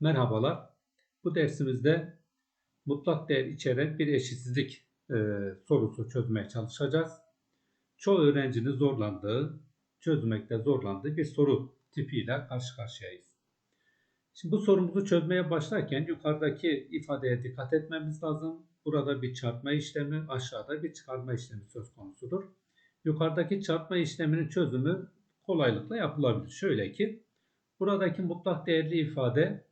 Merhabalar. Bu dersimizde mutlak değer içeren bir eşitsizlik e, sorusu çözmeye çalışacağız. Çoğu öğrencinin zorlandığı, çözmekte zorlandığı bir soru tipiyle karşı karşıyayız. Şimdi bu sorumuzu çözmeye başlarken yukarıdaki ifadeye dikkat etmemiz lazım. Burada bir çarpma işlemi, aşağıda bir çıkarma işlemi söz konusudur. Yukarıdaki çarpma işleminin çözümü kolaylıkla yapılabilir. Şöyle ki, buradaki mutlak değerli ifade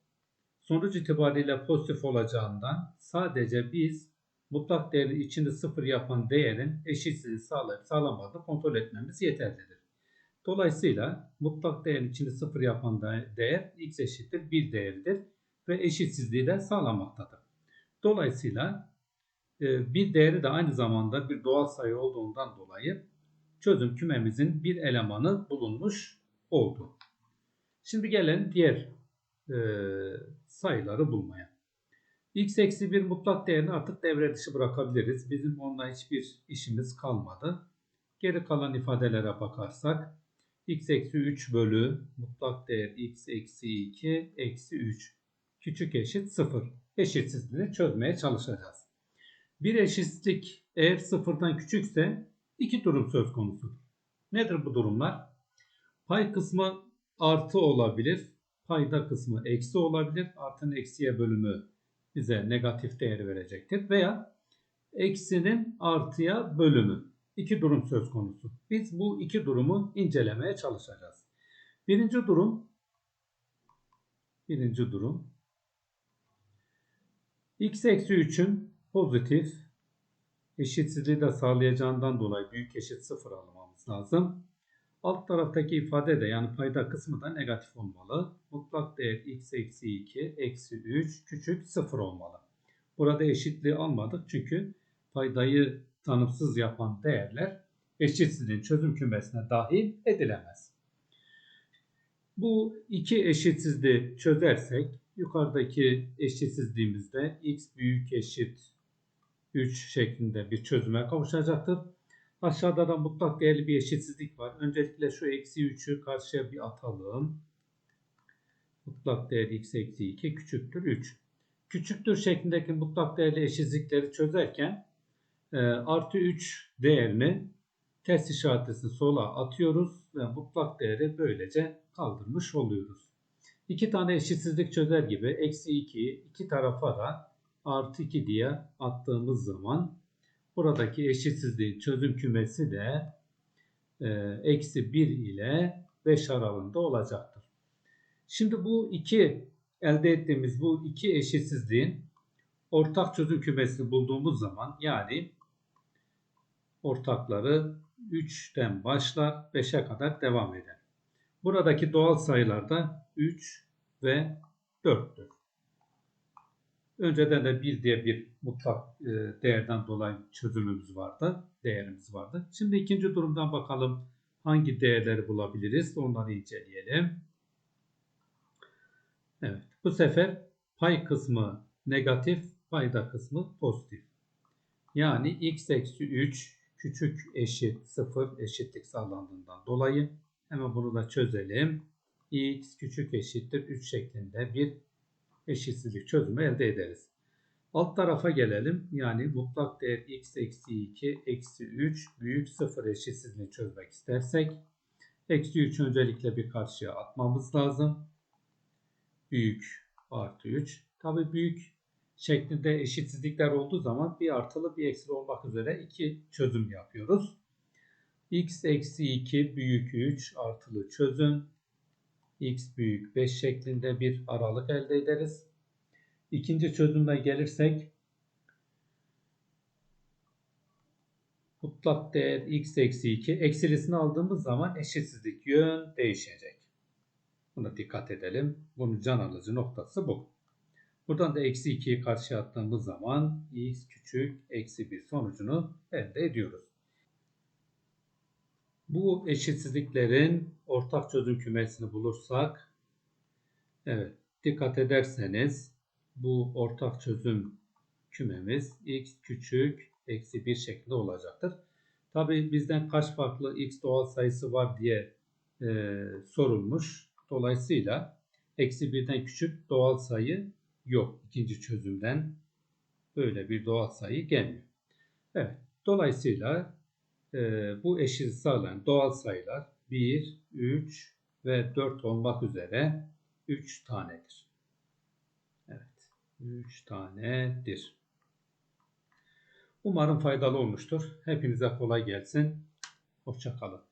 sonuç itibariyle pozitif olacağından sadece biz mutlak değerin içinde sıfır yapan değerin eşitsizliği sağlayıp sağlamadığını kontrol etmemiz yeterlidir. Dolayısıyla mutlak değerin içinde sıfır yapan değer x eşittir 1 değeridir ve eşitsizliği de sağlamaktadır. Dolayısıyla e, bir değeri de aynı zamanda bir doğal sayı olduğundan dolayı çözüm kümemizin bir elemanı bulunmuş oldu. Şimdi gelen diğer e, sayıları bulmaya. x eksi 1 mutlak değerini artık devre dışı bırakabiliriz. Bizim onunla hiçbir işimiz kalmadı. Geri kalan ifadelere bakarsak x eksi 3 bölü mutlak değer x eksi 2 eksi 3 küçük eşit 0 eşitsizliğini çözmeye çalışacağız. Bir eşitsizlik eğer sıfırdan küçükse iki durum söz konusudur. Nedir bu durumlar? Pay kısmı artı olabilir payda kısmı eksi olabilir. Artının eksiye bölümü bize negatif değeri verecektir. Veya eksinin artıya bölümü. İki durum söz konusu. Biz bu iki durumu incelemeye çalışacağız. Birinci durum birinci durum x eksi 3'ün pozitif eşitsizliği de sağlayacağından dolayı büyük eşit sıfır almamız lazım. Alt taraftaki ifade de yani payda kısmı da negatif olmalı. Mutlak değer x eksi 2 eksi 3 küçük 0 olmalı. Burada eşitliği almadık çünkü paydayı tanımsız yapan değerler eşitsizliğin çözüm kümesine dahil edilemez. Bu iki eşitsizliği çözersek yukarıdaki eşitsizliğimizde x büyük eşit 3 şeklinde bir çözüme kavuşacaktır. Aşağıda da mutlak değerli bir eşitsizlik var. Öncelikle şu eksi 3'ü karşıya bir atalım. Mutlak değer x eksi 2 küçüktür 3. Küçüktür şeklindeki mutlak değerli eşitsizlikleri çözerken e, artı 3 değerini ters işaretini sola atıyoruz ve mutlak değeri böylece kaldırmış oluyoruz. İki tane eşitsizlik çözer gibi eksi 2 iki tarafa da artı 2 diye attığımız zaman Buradaki eşitsizliğin çözüm kümesi de e, eksi 1 ile 5 aralığında olacaktır. Şimdi bu iki elde ettiğimiz bu iki eşitsizliğin ortak çözüm kümesini bulduğumuz zaman yani ortakları 3'ten başlar 5'e kadar devam eder. Buradaki doğal sayılar da 3 ve 4'tür. Önceden de 1 diye bir mutlak e, değerden dolayı çözümümüz vardı. Değerimiz vardı. Şimdi ikinci durumdan bakalım hangi değerleri bulabiliriz. Onları inceleyelim. Evet. Bu sefer pay kısmı negatif, payda kısmı pozitif. Yani x eksi 3 küçük eşit 0 eşitlik sağlandığından dolayı hemen bunu da çözelim. x küçük eşittir 3 şeklinde bir eşitsizlik çözümü elde ederiz. Alt tarafa gelelim. Yani mutlak değer x eksi 2 eksi 3 büyük 0 eşitsizliğini çözmek istersek eksi 3 öncelikle bir karşıya atmamız lazım. Büyük artı 3. Tabi büyük şeklinde eşitsizlikler olduğu zaman bir artılı bir eksili olmak üzere iki çözüm yapıyoruz. x eksi 2 büyük 3 artılı çözüm x büyük 5 şeklinde bir aralık elde ederiz. İkinci çözüme gelirsek mutlak değer x eksi 2 eksilisini aldığımız zaman eşitsizlik yön değişecek. Buna dikkat edelim. Bunun can alıcı noktası bu. Buradan da eksi 2'yi karşıya attığımız zaman x küçük eksi 1 sonucunu elde ediyoruz. Bu eşitsizliklerin ortak çözüm kümesini bulursak evet dikkat ederseniz bu ortak çözüm kümemiz x küçük eksi 1 şeklinde olacaktır. Tabi bizden kaç farklı x doğal sayısı var diye e, sorulmuş. Dolayısıyla eksi birden küçük doğal sayı yok ikinci çözümden. Böyle bir doğal sayı gelmiyor. Evet. Dolayısıyla e, bu eşit sağlayan doğal sayılar 1, 3 ve 4 olmak üzere 3 tanedir. Evet. 3 tanedir. Umarım faydalı olmuştur. Hepinize kolay gelsin. Hoşçakalın.